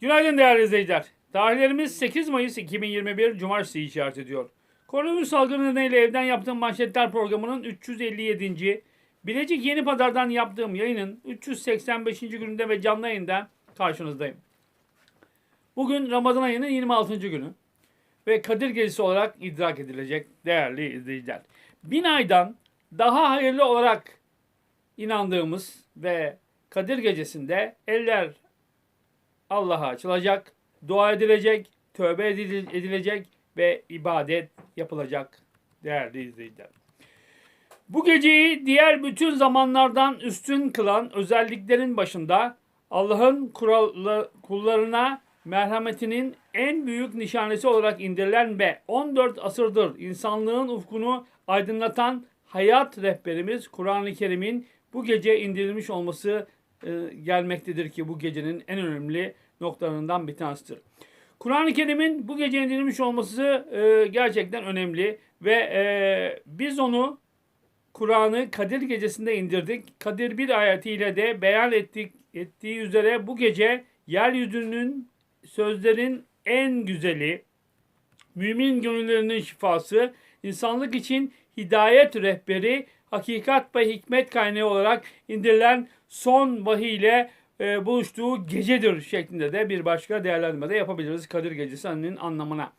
Günaydın değerli izleyiciler. Tarihlerimiz 8 Mayıs 2021 Cumartesi işaret ediyor. Koronavirüs salgını nedeniyle evden yaptığım manşetler programının 357. Bilecik Yeni Pazar'dan yaptığım yayının 385. gününde ve canlı yayında karşınızdayım. Bugün Ramazan ayının 26. günü ve Kadir Gecesi olarak idrak edilecek değerli izleyiciler. Bin aydan daha hayırlı olarak inandığımız ve Kadir Gecesi'nde eller Allah'a açılacak, dua edilecek, tövbe edil- edilecek ve ibadet yapılacak değerli izleyiciler. Bu geceyi diğer bütün zamanlardan üstün kılan özelliklerin başında Allah'ın kullarına merhametinin en büyük nişanesi olarak indirilen ve 14 asırdır insanlığın ufkunu aydınlatan hayat rehberimiz Kur'an-ı Kerim'in bu gece indirilmiş olması e, gelmektedir ki bu gecenin en önemli noktalarından bir tanesidir. Kur'an-ı Kerim'in bu gece indirilmiş olması e, gerçekten önemli ve e, biz onu Kur'an'ı Kadir gecesinde indirdik. Kadir bir ayetiyle de beyan ettik ettiği üzere bu gece yeryüzünün sözlerin en güzeli, mümin gönüllerinin şifası, insanlık için hidayet rehberi, hakikat ve hikmet kaynağı olarak indirilen son vahiy ile e, buluştuğu gecedir şeklinde de bir başka değerlendirme de yapabiliriz Kadir Gecesi'nin anlamına.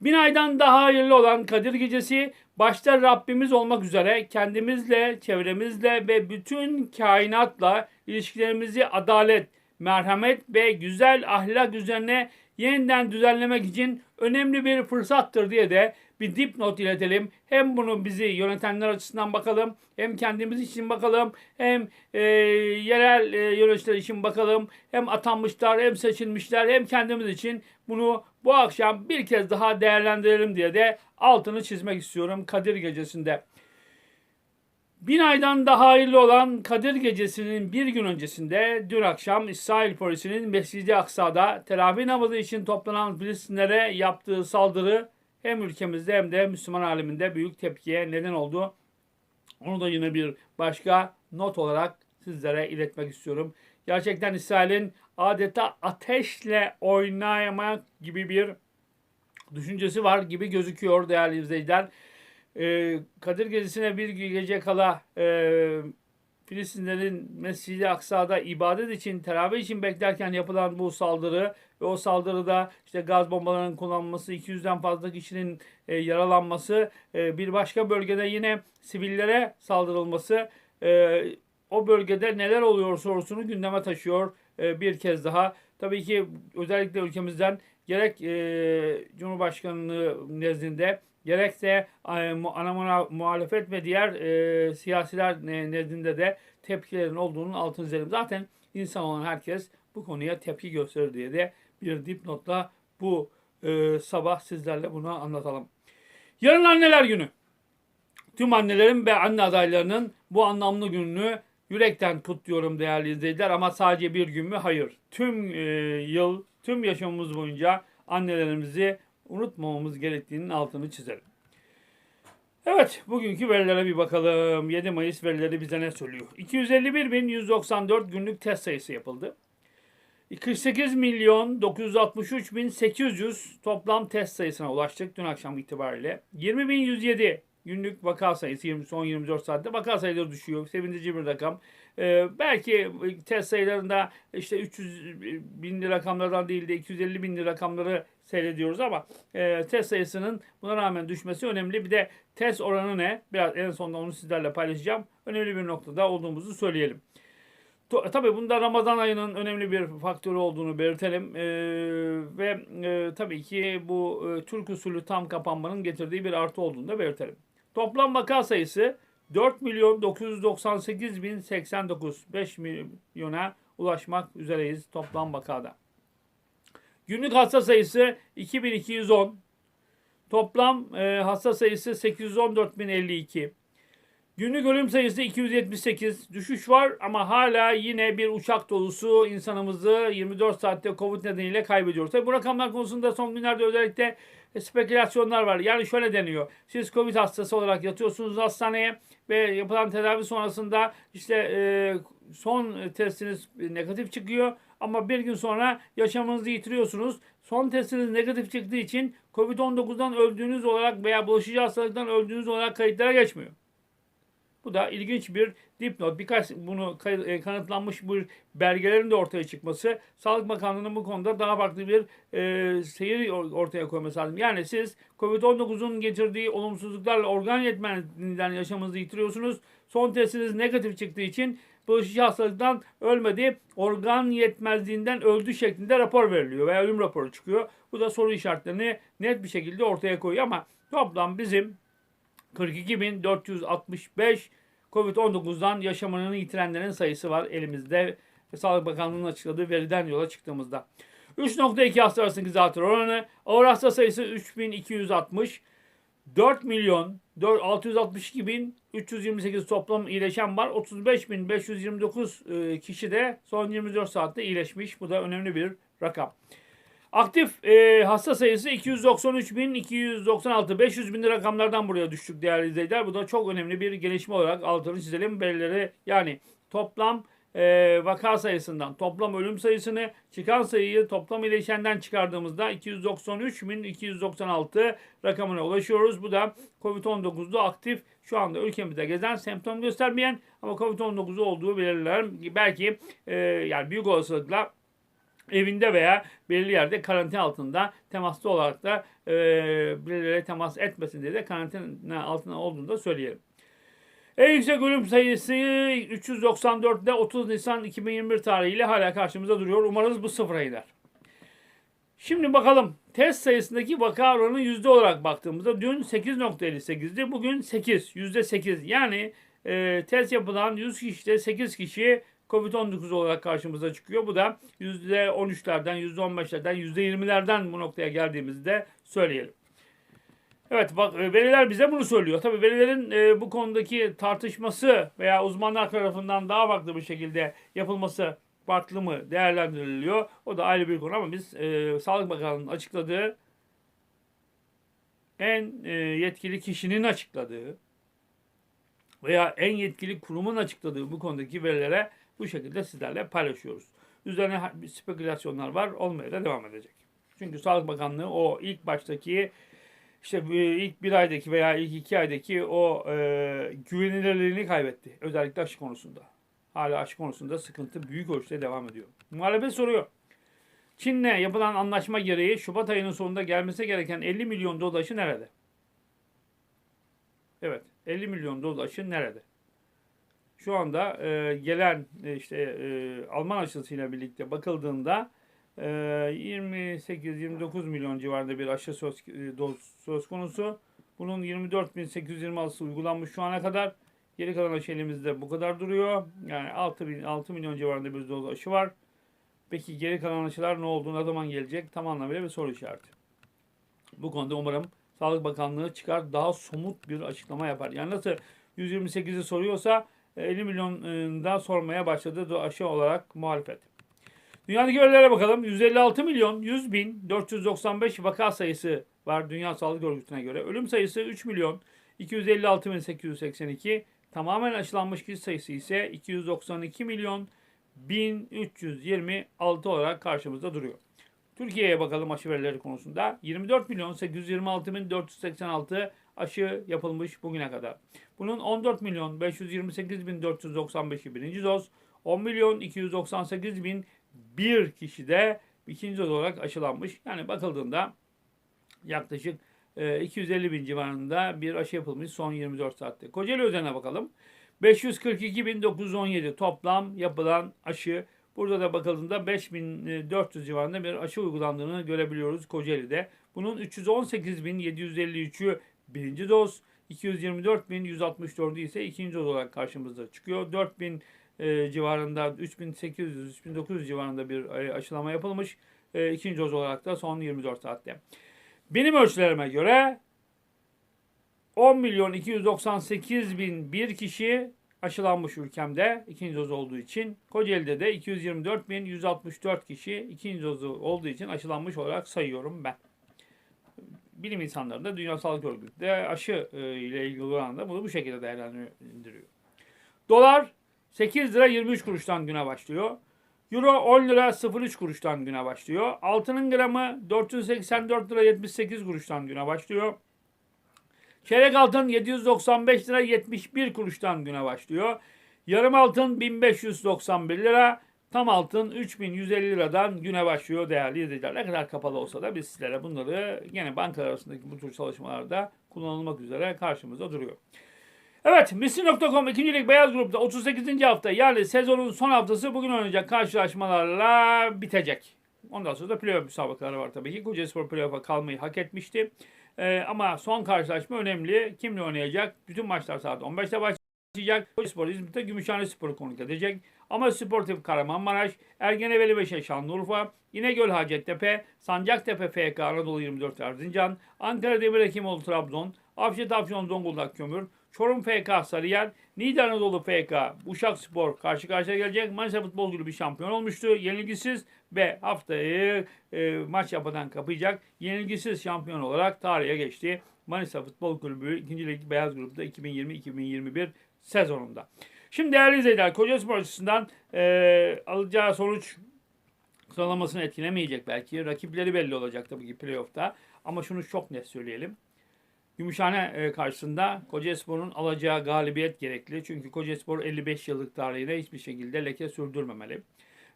Bin aydan daha hayırlı olan Kadir Gecesi başta Rabbimiz olmak üzere kendimizle, çevremizle ve bütün kainatla ilişkilerimizi adalet, merhamet ve güzel ahlak üzerine yeniden düzenlemek için önemli bir fırsattır diye de bir dipnot iletelim. Hem bunu bizi yönetenler açısından bakalım, hem kendimiz için bakalım, hem e, yerel e, yöneticiler için bakalım, hem atanmışlar, hem seçilmişler, hem kendimiz için bunu bu akşam bir kez daha değerlendirelim diye de altını çizmek istiyorum Kadir Gecesi'nde. Bin aydan daha hayırlı olan Kadir Gecesi'nin bir gün öncesinde dün akşam İsrail polisinin Mescid-i Aksa'da teravih namazı için toplanan Filistinlere yaptığı saldırı hem ülkemizde hem de Müslüman aleminde büyük tepkiye neden oldu. Onu da yine bir başka not olarak sizlere iletmek istiyorum. Gerçekten İsrail'in adeta ateşle oynamak gibi bir düşüncesi var gibi gözüküyor değerli izleyiciler. Ee, Kadir Gecesi'ne bir gece kala e, Filistinlerin Mescid-i Aksa'da ibadet için, teravih için beklerken yapılan bu saldırı ve o saldırıda işte gaz bombalarının kullanılması, 200'den fazla kişinin e, yaralanması, e, bir başka bölgede yine sivillere saldırılması, e, o bölgede neler oluyor sorusunu gündeme taşıyor e, bir kez daha. Tabii ki özellikle ülkemizden gerek e, Cumhurbaşkanlığı nezdinde gerekse e, ana muha- muhalefet ve diğer e, siyasiler ne- nezdinde de tepkilerin olduğunun altını çizelim. Zaten insan olan herkes bu konuya tepki gösterir diye de bir dipnotla bu e, sabah sizlerle bunu anlatalım. Yarın anneler günü. Tüm annelerin ve anne adaylarının bu anlamlı gününü yürekten kutluyorum değerli izleyiciler. Ama sadece bir gün mü? Hayır. Tüm e, yıl, tüm yaşamımız boyunca annelerimizi unutmamamız gerektiğinin altını çizelim. Evet, bugünkü verilere bir bakalım. 7 Mayıs verileri bize ne söylüyor? 251.194 günlük test sayısı yapıldı. 48 milyon 963 bin 800 toplam test sayısına ulaştık dün akşam itibariyle. 20.107 günlük vaka sayısı 20, son 24 saatte vaka sayıları düşüyor. Sevindirici bir rakam. Ee, belki test sayılarında işte 300 binli rakamlardan değil de 250 binli rakamları seyrediyoruz ama e, test sayısının buna rağmen düşmesi önemli. Bir de test oranı ne? Biraz en sonunda onu sizlerle paylaşacağım. Önemli bir noktada olduğumuzu söyleyelim. Tabii bunda Ramazan ayının önemli bir faktörü olduğunu belirtelim. Ee, ve e, tabii ki bu e, Türk usulü tam kapanmanın getirdiği bir artı olduğunu da belirtelim. Toplam vaka sayısı 4 milyon 998 bin 89 5 milyona ulaşmak üzereyiz toplam vakada. Günlük hasta sayısı 2210. Toplam e, hasta sayısı 814.052. Günlük ölüm sayısı 278. Düşüş var ama hala yine bir uçak dolusu insanımızı 24 saatte Covid nedeniyle kaybediyoruz. Tabii bu rakamlar konusunda son günlerde özellikle spekülasyonlar var. Yani şöyle deniyor. Siz Covid hastası olarak yatıyorsunuz hastaneye ve yapılan tedavi sonrasında işte e, son testiniz negatif çıkıyor Ama bir gün sonra yaşamınızı yitiriyorsunuz. Son testiniz negatif çıktığı için COVID-19'dan öldüğünüz olarak veya bulaşıcı hastalıktan öldüğünüz olarak kayıtlara geçmiyor. Bu da ilginç bir dipnot. Birkaç bunu e, kanıtlanmış bir belgelerin de ortaya çıkması. Sağlık Bakanlığı'nın bu konuda daha farklı bir e, seyir or- ortaya koyması lazım. Yani siz COVID-19'un getirdiği olumsuzluklarla organ yetmezliğinden yaşamınızı yitiriyorsunuz. Son testiniz negatif çıktığı için bulaşıcı hastalıktan ölmedi, organ yetmezliğinden öldü şeklinde rapor veriliyor veya ölüm raporu çıkıyor. Bu da soru işaretlerini net bir şekilde ortaya koyuyor ama toplam bizim 42.465 Covid-19'dan yaşamını yitirenlerin sayısı var elimizde. Sağlık Bakanlığı'nın açıkladığı veriden yola çıktığımızda. 3.2 hasta arasındaki zatür oranı. Ağır hasta sayısı 3260. 4 milyon 662 bin 328 toplam iyileşen var. 35 bin 529 e, kişi de son 24 saatte iyileşmiş. Bu da önemli bir rakam. Aktif e, hasta sayısı 293 bin 296 500 bin rakamlardan buraya düştük değerli izleyiciler. Bu da çok önemli bir gelişme olarak altını çizelim belirleri. Yani toplam e, vaka sayısından toplam ölüm sayısını çıkan sayıyı toplam iyileşenden çıkardığımızda 293 bin 296 rakamına ulaşıyoruz. Bu da COVID-19'da aktif şu anda ülkemizde gezen semptom göstermeyen ama COVID-19'u olduğu belirler. Belki e, yani büyük olasılıkla evinde veya belirli yerde karantina altında temaslı olarak da e, birileriyle temas etmesin diye de karantina altında olduğunu da söyleyelim. En yüksek ölüm sayısı 394'de 30 Nisan 2021 tarihiyle hala karşımıza duruyor. Umarız bu sıfıra iner. Şimdi bakalım test sayısındaki vaka oranı yüzde olarak baktığımızda dün 8.58'di. Bugün 8. Yüzde 8. Yani e, test yapılan 100 kişide 8 kişi Covid-19 olarak karşımıza çıkıyor. Bu da %13'lerden, %15'lerden, %20'lerden bu noktaya geldiğimizde söyleyelim. Evet bak e, veriler bize bunu söylüyor. Tabii verilerin e, bu konudaki tartışması veya uzmanlar tarafından daha farklı bir şekilde yapılması farklı mı değerlendiriliyor. O da ayrı bir konu ama biz e, Sağlık Bakanlığı'nın açıkladığı en e, yetkili kişinin açıkladığı veya en yetkili kurumun açıkladığı bu konudaki verilere bu şekilde sizlerle paylaşıyoruz. Üzerine spekülasyonlar var, olmaya da devam edecek. Çünkü Sağlık Bakanlığı o ilk baştaki işte bu ilk bir aydaki veya ilk iki aydaki o e, güvenilirliğini kaybetti. Özellikle aşı konusunda. Hala aşı konusunda sıkıntı büyük ölçüde devam ediyor. Muhalefet soruyor. Çin'le yapılan anlaşma gereği Şubat ayının sonunda gelmesi gereken 50 milyon doz aşı nerede? Evet, 50 milyon doz aşı nerede? Şu anda e, gelen e, işte e, Alman aşısıyla birlikte bakıldığında e, 28-29 milyon civarında bir aşı söz, e, doz söz konusu. Bunun 24.826'sı uygulanmış şu ana kadar. Geri kalan aşı elimizde bu kadar duruyor. Yani 6, bin, 6 milyon civarında bir doz aşı var. Peki geri kalan aşılar ne oldu, ne zaman gelecek? Tam anlamıyla bir soru işareti. Bu konuda umarım Sağlık Bakanlığı çıkar daha somut bir açıklama yapar. Yani nasıl 128'i soruyorsa 50 milyon e, sormaya başladı aşı olarak muhalefet. Dünyadaki verilere bakalım. 156 milyon 100 bin 495 vaka sayısı var Dünya Sağlık Örgütü'ne göre. Ölüm sayısı 3 milyon 256 bin 882. Tamamen aşılanmış kişi sayısı ise 292 milyon 1326 olarak karşımızda duruyor. Türkiye'ye bakalım aşı verileri konusunda. 24 milyon 826 bin 486 aşı yapılmış bugüne kadar. Bunun 14 milyon 528 bin 495'i birinci doz, 10 milyon 298 bin bir kişi de ikinci doz olarak aşılanmış. Yani bakıldığında yaklaşık e, 250 bin civarında bir aşı yapılmış son 24 saatte. Kocaeli özeline bakalım. 542.917 toplam yapılan aşı. Burada da bakıldığında 5400 civarında bir aşı uygulandığını görebiliyoruz Kocaeli'de. Bunun 318.753'ü birinci doz, 224.164'ü ise ikinci doz olarak karşımıza çıkıyor. 4000 e, civarında 3800-3900 civarında bir e, aşılama yapılmış. E, ikinci doz olarak da son 24 saatte. Benim ölçülerime göre 10 milyon 298 bin bir kişi aşılanmış ülkemde ikinci doz olduğu için. Kocaeli'de de 224 bin 164 kişi ikinci dozu olduğu için aşılanmış olarak sayıyorum ben. Bilim insanları da Dünya Sağlık Örgütü de aşı e, ile ilgili olan da bunu bu şekilde değerlendiriyor. Dolar 8 lira 23 kuruştan güne başlıyor. Euro 10 lira 03 kuruştan güne başlıyor. Altının gramı 484 lira 78 kuruştan güne başlıyor. Çeyrek altın 795 lira 71 kuruştan güne başlıyor. Yarım altın 1591 lira. Tam altın 3150 liradan güne başlıyor değerli izleyiciler. Ne kadar kapalı olsa da biz sizlere bunları yine bankalar arasındaki bu tür çalışmalarda kullanılmak üzere karşımızda duruyor. Evet, Misli.com ikincilik Beyaz Grup'ta 38. hafta yani sezonun son haftası bugün oynanacak karşılaşmalarla bitecek. Ondan sonra da playoff müsabakaları var tabii ki. Kocaelispor playoff'a kalmayı hak etmişti. Ee, ama son karşılaşma önemli. Kimle oynayacak? Bütün maçlar saat 15'te başlayacak. Kocaelispor İzmit'te Gümüşhane Spor'u konuk edecek. Ama Sportif Kahramanmaraş, Ergeneveli Beşe Şanlıurfa, İnegöl Hacettepe, Sancaktepe FK Anadolu 24 Erzincan, Ankara Demir Hekimoğlu Trabzon, Afşet Afyon Zonguldak Kömür, Çorum FK Sarıyer, Niğde Anadolu FK Uşak Spor karşı karşıya gelecek. Manisa Futbol Kulübü şampiyon olmuştu. Yenilgisiz ve haftayı e, maç yapmadan kapayacak. Yenilgisiz şampiyon olarak tarihe geçti. Manisa Futbol Kulübü 2. Lig Beyaz Grup'ta 2020-2021 sezonunda. Şimdi değerli izleyiciler Kocaeli açısından e, alacağı sonuç sıralamasını etkilemeyecek belki. Rakipleri belli olacak tabii ki playoff'ta. Ama şunu çok net söyleyelim. Gümüşhane e, karşısında Kocaelispor'un alacağı galibiyet gerekli. Çünkü Kocaelispor 55 yıllık tarihine hiçbir şekilde leke sürdürmemeli.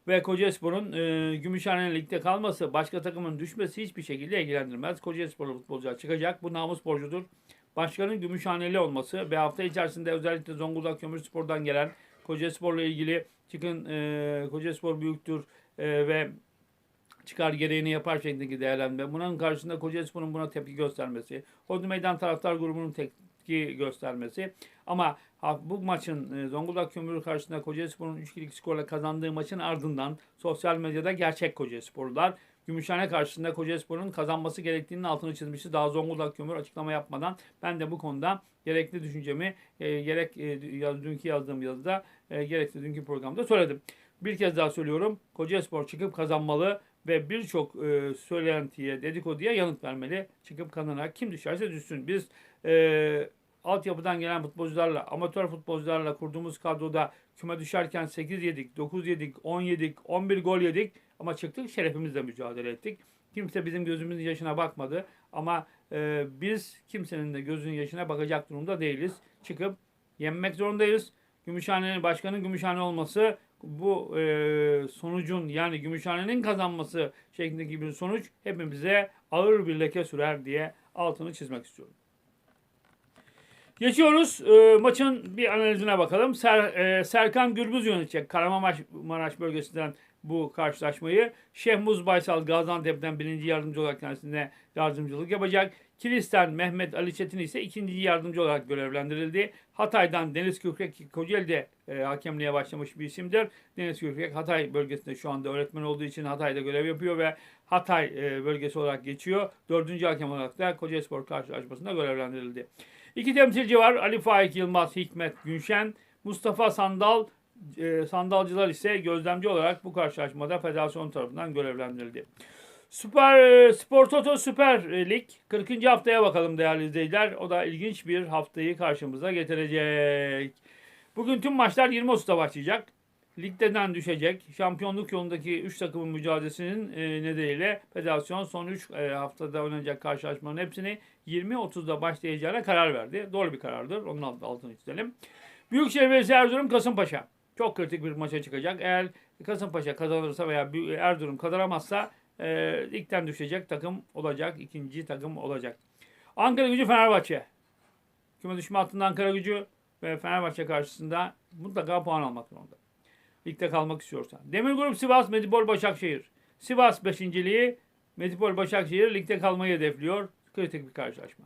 Ve Kocaelispor'un e, Gümüşhane'nin ligde kalması, başka takımın düşmesi hiçbir şekilde ilgilendirmez. Kocaelisporlu futbolcular çıkacak. Bu namus borcudur. Başkanın Gümüşhaneli olması ve hafta içerisinde özellikle Zonguldak Kömürspor'dan gelen Kocaelispor'la ilgili çıkın e, Kocaelispor büyüktür e, ve çıkar gereğini yapar şeklindeki değerlendirme. Bunun karşısında Kocaelispor'un buna tepki göstermesi, Hodri Meydan taraftar grubunun tepki göstermesi. Ama bu maçın e, Zonguldak Kömürü karşısında Kocaelispor'un 3-2'lik skorla kazandığı maçın ardından sosyal medyada gerçek Kocaelisporlular Gümüşhane karşısında Kocaelispor'un kazanması gerektiğinin altını çizmişti. Daha Zonguldak Kömür açıklama yapmadan ben de bu konuda gerekli düşüncemi e, gerek e, dünkü yazdığım yazıda e, gerekli dünkü programda söyledim. Bir kez daha söylüyorum. Kocaelispor çıkıp kazanmalı ve birçok e, söylentiye, dedikoduya yanıt vermeli. Çıkıp kazanarak kim düşerse düşsün. Biz e, altyapıdan gelen futbolcularla, amatör futbolcularla kurduğumuz kadroda küme düşerken 8 yedik, 9 yedik, 10 yedik, 11 gol yedik ama çıktık şerefimizle mücadele ettik. Kimse bizim gözümüzün yaşına bakmadı ama e, biz kimsenin de gözünün yaşına bakacak durumda değiliz. Çıkıp yenmek zorundayız. Gümüşhane'nin başkanın Gümüşhane olması bu e, sonucun yani Gümüşhane'nin kazanması şeklindeki bir sonuç hepimize ağır bir leke sürer diye altını çizmek istiyorum. Geçiyoruz. E, maçın bir analizine bakalım. Ser, e, Serkan Gürbüz yönetecek Kahramanmaraş bölgesinden bu karşılaşmayı. Şehmuz Baysal Gaziantep'ten birinci yardımcı olarak kendisine yardımcılık yapacak. Kilis'ten Mehmet Ali Çetin ise ikinci yardımcı olarak görevlendirildi. Hatay'dan Deniz Kükrek Kocaeli'de e, hakemliğe başlamış bir isimdir. Deniz Kükrek Hatay bölgesinde şu anda öğretmen olduğu için Hatay'da görev yapıyor ve Hatay e, bölgesi olarak geçiyor. Dördüncü hakem olarak da Kocaeli Spor karşılaşmasında görevlendirildi. İki temsilci var. Ali Faik Yılmaz, Hikmet Günşen, Mustafa Sandal, e, Sandalcılar ise gözlemci olarak bu karşılaşmada federasyon tarafından görevlendirildi. Süper e, Spor Toto Süper Lig 40. haftaya bakalım değerli izleyiciler. O da ilginç bir haftayı karşımıza getirecek. Bugün tüm maçlar 20.30'da başlayacak. Ligden düşecek. Şampiyonluk yolundaki 3 takımın mücadelesinin e, nedeniyle federasyon son 3 e, haftada oynanacak karşılaşmaların hepsini 20.30'da başlayacağına karar verdi. Doğru bir karardır. Onun altını çizelim. Büyükşehir Belediyesi Erzurum Kasımpaşa. Çok kritik bir maça çıkacak. Eğer Kasımpaşa kazanırsa veya Erzurum kazanamazsa e, ligden düşecek takım olacak. ikinci takım olacak. Ankara gücü Fenerbahçe. Küme düşme hattında Ankara gücü ve Fenerbahçe karşısında mutlaka puan almak zorunda. Ligde kalmak istiyorsa. Demir Grup Sivas, Medipol Başakşehir. Sivas 5.liği, Medipol Başakşehir ligde kalmayı hedefliyor. Kritik bir karşılaşma.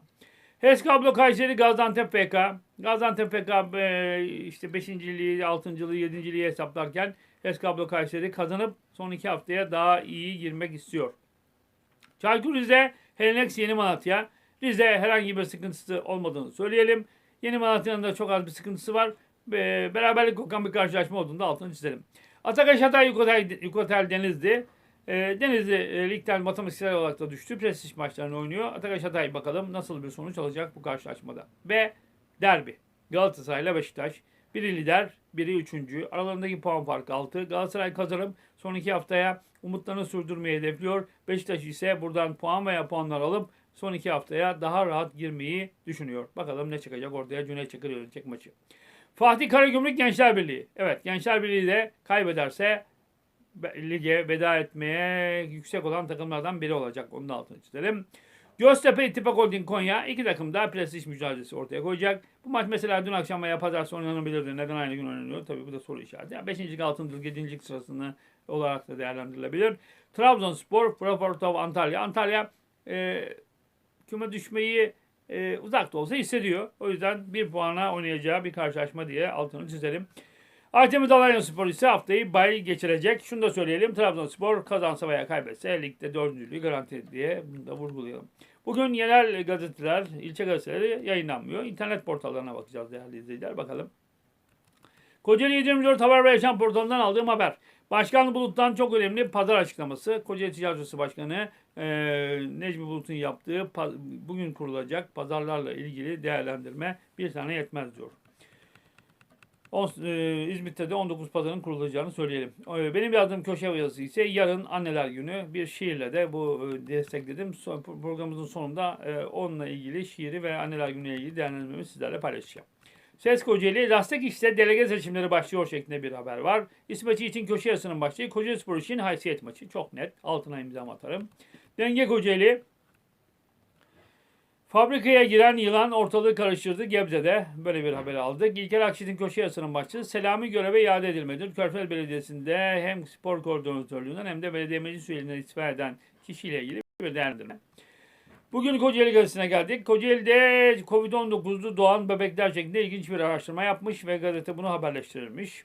HES Kablo Kayseri Gaziantep PK. Gaziantep PK e, işte 5. liği, 6. liği, 7. liği hesaplarken HES Kablo Kayseri kazanıp son iki haftaya daha iyi girmek istiyor. Çaykur Rize, Helenex Yeni Malatya. Rize herhangi bir sıkıntısı olmadığını söyleyelim. Yeni Malatya'nın da çok az bir sıkıntısı var. E, beraberlik kokan bir karşılaşma olduğunda altını çizelim. Atakaş Hatay Yukotel, Yukotel Denizli. E, Denizli e, ligden matematiksel olarak da düştü. Prestij maçlarını oynuyor. Atakaş Hatay bakalım nasıl bir sonuç alacak bu karşılaşmada. Ve derbi. Galatasaray ile Beşiktaş. Biri lider, biri üçüncü. Aralarındaki puan farkı 6. Galatasaray kazanıp Son iki haftaya umutlarını sürdürmeyi hedefliyor. Beşiktaş ise buradan puan veya puanlar alıp son iki haftaya daha rahat girmeyi düşünüyor. Bakalım ne çıkacak ortaya Cüneyt Çakır yönetecek maçı. Fatih Karagümrük Gençler Birliği. Evet Gençler Birliği de kaybederse be- lige veda etmeye yüksek olan takımlardan biri olacak. Onun altını çizelim. Göztepe İttifak Holding Konya iki takım da prestij mücadelesi ortaya koyacak. Bu maç mesela dün akşam veya pazartesi oynanabilirdi. Neden aynı gün oynanıyor? Tabii bu da soru işareti. Yani 5. lig, 6. lig, 7. lig sırasını olarak da değerlendirilebilir. Trabzonspor, Frankfurt Antalya. Antalya e, küme düşmeyi e, uzakta olsa hissediyor. O yüzden bir puana oynayacağı bir karşılaşma diye altını çizelim. Artemi Alanya Spor ise haftayı bay geçirecek. Şunu da söyleyelim. Trabzonspor kazansa veya kaybetse ligde dördüncülüğü garanti diye bunu da vurgulayalım. Bugün yerel gazeteler, ilçe gazeteleri yayınlanmıyor. İnternet portallarına bakacağız değerli izleyiciler. Bakalım. Kocaeli 724 Haber ve Yaşam portalından aldığım haber. Başkan Bulut'tan çok önemli pazar açıklaması. Kocaeli Ticaret Odası Başkanı e, Necmi Bulut'un yaptığı bugün kurulacak pazarlarla ilgili değerlendirme bir tane yetmez diyor. On, e, İzmit'te de 19 pazarın kurulacağını söyleyelim. E, benim yazdığım köşe yazısı ise yarın anneler günü bir şiirle de bu e, destekledim. Son, programımızın sonunda e, onunla ilgili şiiri ve anneler günü ile ilgili değerlendirmemi sizlerle paylaşacağım. Ses Kocaeli, lastik işte delege seçimleri başlıyor şeklinde bir haber var. İsmet için köşe yazısının başlığı Kocaeli Spor için haysiyet maçı. Çok net. Altına imza atarım. Denge Kocaeli, Fabrikaya giren yılan ortalığı karıştırdı Gebze'de. Böyle bir haber aldık. İlker Akşit'in köşe yazısının başlığı Selami göreve iade edilmelidir. Körfez Belediyesi'nde hem spor koordinatörlüğünden hem de belediye meclis üyeliğinden istifa eden kişiyle ilgili bir değerlendirme. Bugün Kocaeli gazetesine geldik. Kocaeli'de Covid-19'lu doğan bebekler şeklinde ilginç bir araştırma yapmış ve gazete bunu haberleştirilmiş.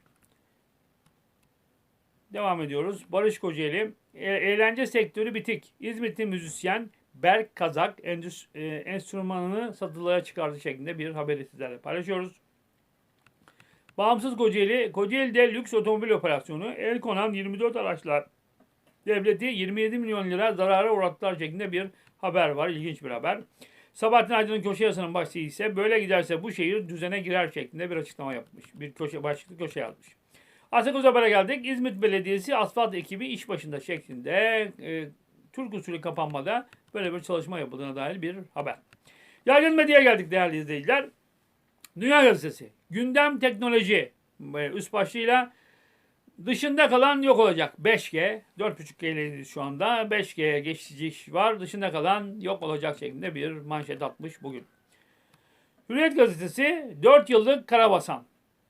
Devam ediyoruz. Barış Kocaeli. E- eğlence sektörü bitik. İzmitli müzisyen Berk Kazak e, enstrümanını satılığa çıkardı şeklinde bir haberi sizlerle paylaşıyoruz. Bağımsız Kocaeli, Kocaeli'de lüks otomobil operasyonu el konan 24 araçlar devleti 27 milyon lira zarara uğrattılar şeklinde bir haber var. İlginç bir haber. Sabahattin Aydın'ın köşe yazısının başlığı ise böyle giderse bu şehir düzene girer şeklinde bir açıklama yapmış. Bir köşe başlıklı köşe yazmış. Asakuz Haber'e geldik. İzmit Belediyesi asfalt ekibi iş başında şeklinde e, Türk usulü kapanmada böyle bir çalışma yapıldığına dair bir haber. Yaygın medyaya geldik değerli izleyiciler. Dünya Gazetesi. Gündem teknoloji e, üst başlığıyla dışında kalan yok olacak. 5G, 4.5G'liyiz şu anda. 5G'ye geçiş var. Dışında kalan yok olacak şeklinde bir manşet atmış bugün. Hürriyet Gazetesi 4 yıllık karabasan.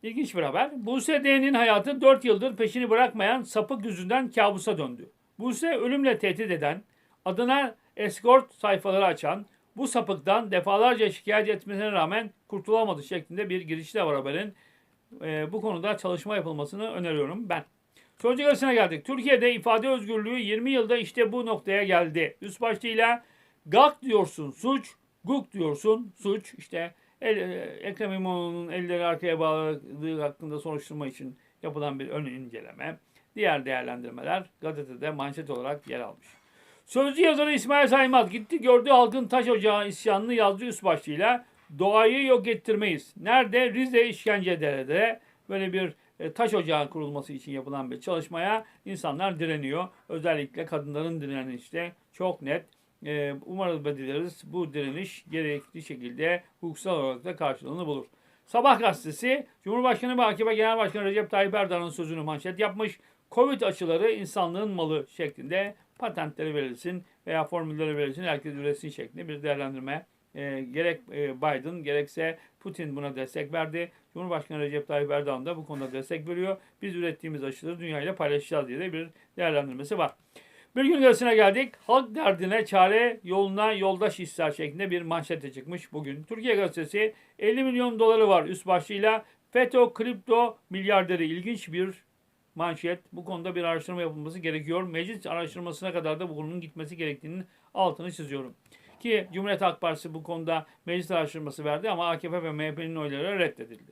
İlginç bir haber. Buse D'nin hayatı 4 yıldır peşini bırakmayan sapık yüzünden kabusa döndü. Buse ölümle tehdit eden, adına escort sayfaları açan, bu sapıktan defalarca şikayet etmesine rağmen kurtulamadı şeklinde bir girişi de var haberin. Ee, bu konuda çalışma yapılmasını öneriyorum ben. Sözcü gazetesine geldik. Türkiye'de ifade özgürlüğü 20 yılda işte bu noktaya geldi. Üst başlığıyla GAK diyorsun suç, GUK diyorsun suç. İşte el, e, Ekrem İmamoğlu'nun elleri arkaya bağladığı hakkında soruşturma için yapılan bir ön inceleme. Diğer değerlendirmeler gazetede manşet olarak yer almış. Sözcü yazarı İsmail Saymaz gitti gördü halkın taş ocağı isyanını yazdı üst başlığıyla doğayı yok ettirmeyiz. Nerede? Rize İşkencedere'de böyle bir e, taş ocağı kurulması için yapılan bir çalışmaya insanlar direniyor. Özellikle kadınların direnişi de çok net. E, umarız ve dileriz bu direniş gerekli şekilde hukuksal olarak da karşılığını bulur. Sabah gazetesi Cumhurbaşkanı ve Genel Başkanı Recep Tayyip Erdoğan'ın sözünü manşet yapmış. Covid aşıları insanlığın malı şeklinde patentleri verilsin veya formülleri verilsin herkes üretsin şeklinde bir değerlendirme e, gerek e, Biden gerekse Putin buna destek verdi. Cumhurbaşkanı Recep Tayyip Erdoğan da bu konuda destek veriyor. Biz ürettiğimiz aşıları dünyayla paylaşacağız diye de bir değerlendirmesi var. Bir gün gazetesine geldik. Halk derdine çare yoluna yoldaş ister şeklinde bir manşete çıkmış bugün. Türkiye gazetesi 50 milyon doları var üst başlığıyla FETÖ kripto milyarderi ilginç bir manşet. Bu konuda bir araştırma yapılması gerekiyor. Meclis araştırmasına kadar da bunun gitmesi gerektiğinin altını çiziyorum. Ki Cumhuriyet Halk Partisi bu konuda meclis araştırması verdi ama AKP ve MHP'nin oyları reddedildi.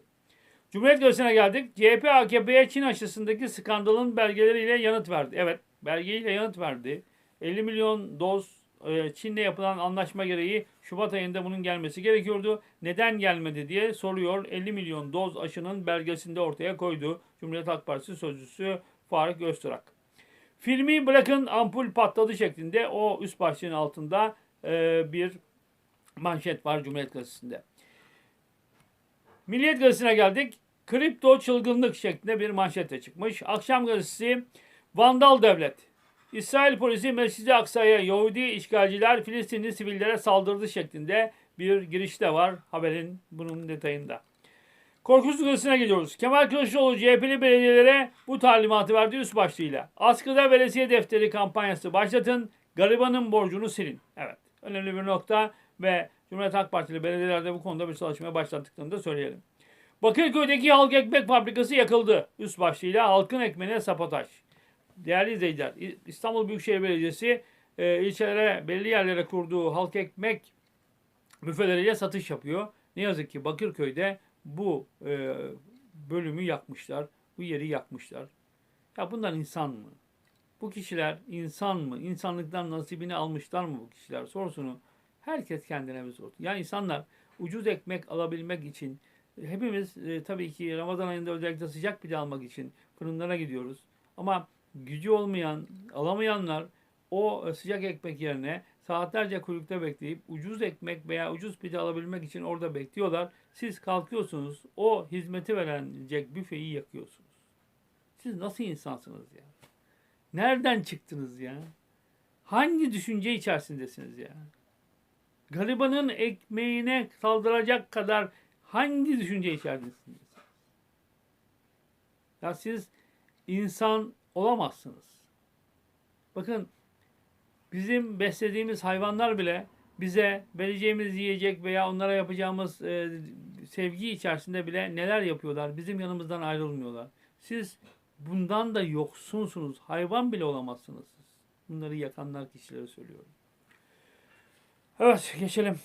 Cumhuriyet Gazetesi'ne geldik. CHP AKP'ye Çin aşısındaki skandalın belgeleriyle yanıt verdi. Evet belgeyle yanıt verdi. 50 milyon doz e, Çin'le yapılan anlaşma gereği Şubat ayında bunun gelmesi gerekiyordu. Neden gelmedi diye soruyor. 50 milyon doz aşının belgesinde ortaya koydu. Cumhuriyet Halk Partisi sözcüsü Faruk Öztürk. Filmi bırakın ampul patladı şeklinde o üst başlığın altında e, bir manşet var Cumhuriyet Gazetesi'nde. Milliyet Gazetesi'ne geldik. Kripto çılgınlık şeklinde bir manşetle çıkmış. Akşam Gazetesi Vandal Devlet. İsrail polisi Mescid-i Aksa'ya Yahudi işgalciler Filistinli sivillere saldırdı şeklinde bir girişte var haberin bunun detayında. Korkusuz gazetesine gidiyoruz. Kemal Kılıçdaroğlu CHP'li belediyelere bu talimatı verdi üst başlığıyla. Askıda veresiye defteri kampanyası başlatın. Garibanın borcunu silin. Evet. Önemli bir nokta ve Cumhuriyet Halk Partili belediyelerde bu konuda bir çalışmaya başlattıklarını da söyleyelim. Bakırköy'deki halk ekmek fabrikası yakıldı. Üst başlığıyla halkın ekmeğine sabotaj. Değerli izleyiciler, İstanbul Büyükşehir Belediyesi e, ilçelere, belli yerlere kurduğu halk ekmek büfeleriyle satış yapıyor. Ne yazık ki Bakırköy'de bu e, bölümü yakmışlar. Bu yeri yakmışlar. Ya bunlar insan mı? Bu kişiler insan mı? İnsanlıktan nasibini almışlar mı bu kişiler? Sorusunu herkes kendine bir sorsun. Ya insanlar ucuz ekmek alabilmek için hepimiz e, tabii ki Ramazan ayında özellikle sıcak pide almak için fırınlara gidiyoruz. Ama gücü olmayan, alamayanlar o sıcak ekmek yerine saatlerce kuyrukta bekleyip ucuz ekmek veya ucuz pide alabilmek için orada bekliyorlar. Siz kalkıyorsunuz, o hizmeti verecek büfeyi yakıyorsunuz. Siz nasıl insansınız ya? Nereden çıktınız ya? Hangi düşünce içerisindesiniz ya? Garibanın ekmeğine saldıracak kadar hangi düşünce içerisindesiniz? Ya siz insan olamazsınız. Bakın bizim beslediğimiz hayvanlar bile bize vereceğimiz yiyecek veya onlara yapacağımız e, sevgi içerisinde bile neler yapıyorlar. Bizim yanımızdan ayrılmıyorlar. Siz bundan da yoksunsunuz. Hayvan bile olamazsınız. Bunları yakanlar kişilere söylüyorum. Evet geçelim.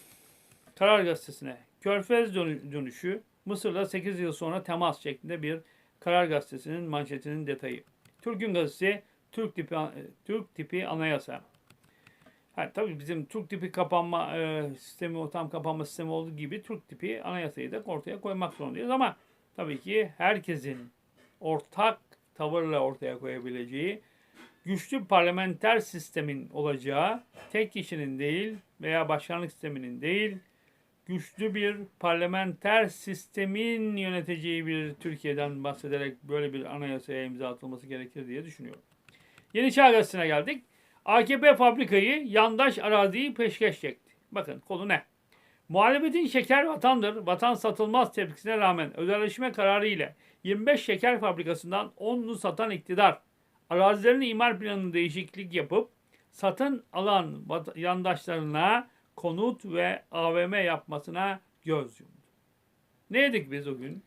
Karar Gazetesi'ne. Körfez dönü- dönüşü Mısır'da 8 yıl sonra temas şeklinde bir Karar Gazetesi'nin manşetinin detayı. Türk'ün gazetesi Türk tipi Türk tipi anayasa. Ha, tabii bizim Türk tipi kapanma e, sistemi, o tam kapanma sistemi olduğu gibi Türk tipi anayasayı da ortaya koymak zorundayız. Ama tabii ki herkesin ortak tavırla ortaya koyabileceği güçlü parlamenter sistemin olacağı, tek kişinin değil veya başkanlık sisteminin değil, güçlü bir parlamenter sistemin yöneteceği bir Türkiye'den bahsederek böyle bir anayasaya imza atılması gerekir diye düşünüyorum. Yeni Çağ Gazetesi'ne geldik. AKP fabrikayı yandaş araziyi peşkeş çekti. Bakın konu ne? Muhalefetin şeker vatandır, vatan satılmaz tepkisine rağmen özelleşme kararı ile 25 şeker fabrikasından 10'unu satan iktidar, arazilerin imar planını değişiklik yapıp satın alan yandaşlarına konut ve AVM yapmasına göz yumdu. Ne dedik biz o gün?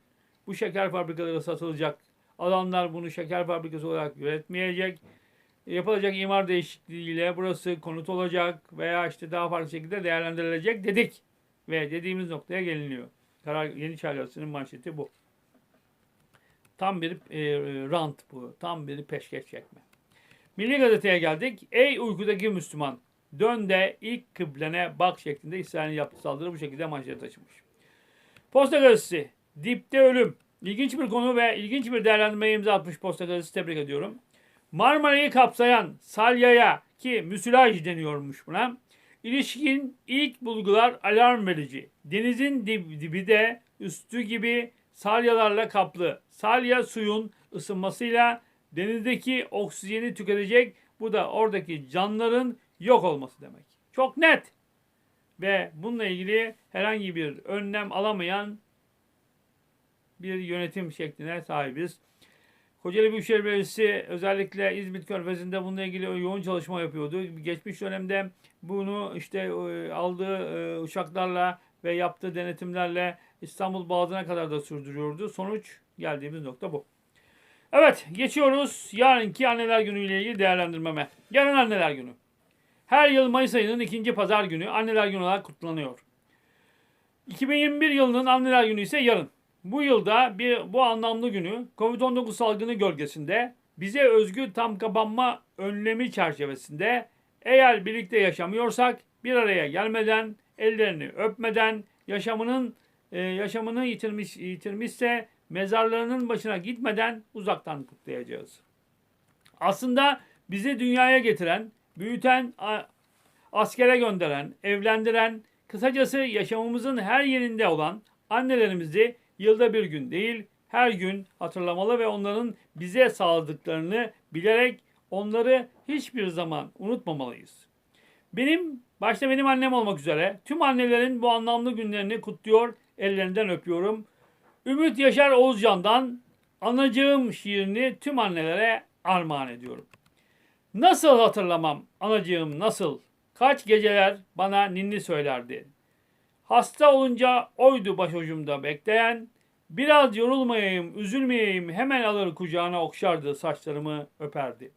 Bu şeker fabrikaları satılacak. Adamlar bunu şeker fabrikası olarak üretmeyecek. Yapılacak imar değişikliğiyle burası konut olacak veya işte daha farklı şekilde değerlendirilecek dedik. Ve dediğimiz noktaya geliniyor. Karar Yeni Çağ Gazetesi'nin manşeti bu. Tam bir e, rant bu. Tam bir peşkeş çekme. Milli Gazete'ye geldik. Ey uykudaki Müslüman dön de ilk kıblene bak şeklinde İsrail'in yaptığı saldırı bu şekilde manşete taşımış. Posta Gazetesi. Dipte ölüm. İlginç bir konu ve ilginç bir değerlendirmeye imza atmış Posta Gazetesi. Tebrik ediyorum. Marmara'yı kapsayan Salya'ya ki müsilaj deniyormuş buna. İlişkin ilk bulgular alarm verici. Denizin dib- dibi de üstü gibi salyalarla kaplı. Salya suyun ısınmasıyla denizdeki oksijeni tüketecek. Bu da oradaki canlıların yok olması demek. Çok net. Ve bununla ilgili herhangi bir önlem alamayan bir yönetim şekline sahibiz. Kocaeli Büyükşehir Belediyesi özellikle İzmit Körfezi'nde bununla ilgili yoğun çalışma yapıyordu. Geçmiş dönemde bunu işte e, aldığı e, uçaklarla ve yaptığı denetimlerle İstanbul Boğazı'na kadar da sürdürüyordu. Sonuç geldiğimiz nokta bu. Evet geçiyoruz yarınki anneler günü ile ilgili değerlendirmeme. Yarın anneler günü. Her yıl Mayıs ayının ikinci pazar günü anneler günü olarak kutlanıyor. 2021 yılının anneler günü ise yarın. Bu yılda bir bu anlamlı günü Covid-19 salgını gölgesinde bize özgü tam kapanma önlemi çerçevesinde eğer birlikte yaşamıyorsak bir araya gelmeden, ellerini öpmeden, yaşamının e, yaşamını yitirmiş yitirmişse mezarlarının başına gitmeden uzaktan kutlayacağız. Aslında bizi dünyaya getiren, büyüten, askere gönderen, evlendiren, kısacası yaşamımızın her yerinde olan annelerimizi yılda bir gün değil, her gün hatırlamalı ve onların bize sağladıklarını bilerek onları hiçbir zaman unutmamalıyız. Benim, başta benim annem olmak üzere tüm annelerin bu anlamlı günlerini kutluyor, ellerinden öpüyorum. Ümit Yaşar Oğuzcan'dan Anacığım şiirini tüm annelere armağan ediyorum. Nasıl hatırlamam anacığım nasıl? Kaç geceler bana ninni söylerdi. Hasta olunca oydu başucumda bekleyen. Biraz yorulmayayım, üzülmeyeyim hemen alır kucağına okşardı saçlarımı öperdi.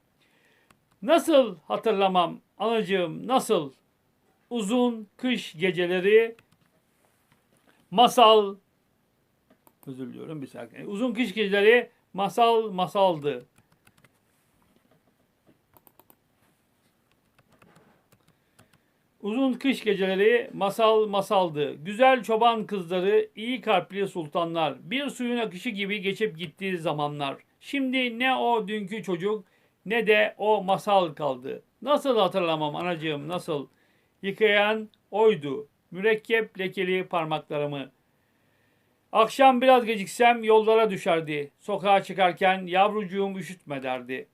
Nasıl hatırlamam anacığım nasıl? Uzun kış geceleri masal özür diliyorum bir saniye. Uzun kış geceleri masal masaldı. Uzun kış geceleri masal masaldı. Güzel çoban kızları, iyi kalpli sultanlar, bir suyun akışı gibi geçip gittiği zamanlar. Şimdi ne o dünkü çocuk ne de o masal kaldı. Nasıl hatırlamam anacığım nasıl? Yıkayan oydu. Mürekkep lekeli parmaklarımı. Akşam biraz geciksem yollara düşerdi. Sokağa çıkarken yavrucuğum üşütme derdi.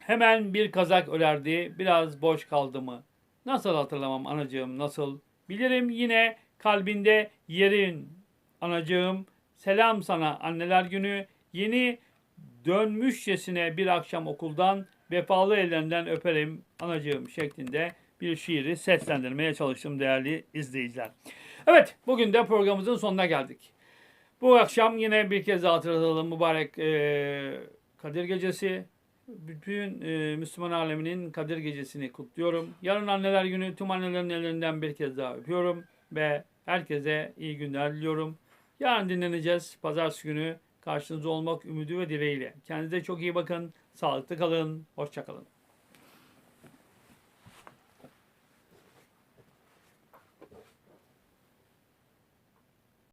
Hemen bir kazak ölerdi. Biraz boş kaldı mı? Nasıl hatırlamam anacığım nasıl? Bilirim yine kalbinde yerin anacığım. Selam sana anneler günü. Yeni dönmüşçesine bir akşam okuldan vefalı ellerinden öperim anacığım şeklinde bir şiiri seslendirmeye çalıştım değerli izleyiciler. Evet bugün de programımızın sonuna geldik. Bu akşam yine bir kez hatırlatalım mübarek e, Kadir Gecesi. Bütün e, Müslüman aleminin Kadir Gecesi'ni kutluyorum. Yarın anneler günü tüm annelerin ellerinden bir kez daha öpüyorum ve herkese iyi günler diliyorum. Yarın dinleneceğiz. Pazartesi günü karşınızda olmak ümidi ve dileğiyle. Kendinize çok iyi bakın. Sağlıklı kalın. Hoşçakalın.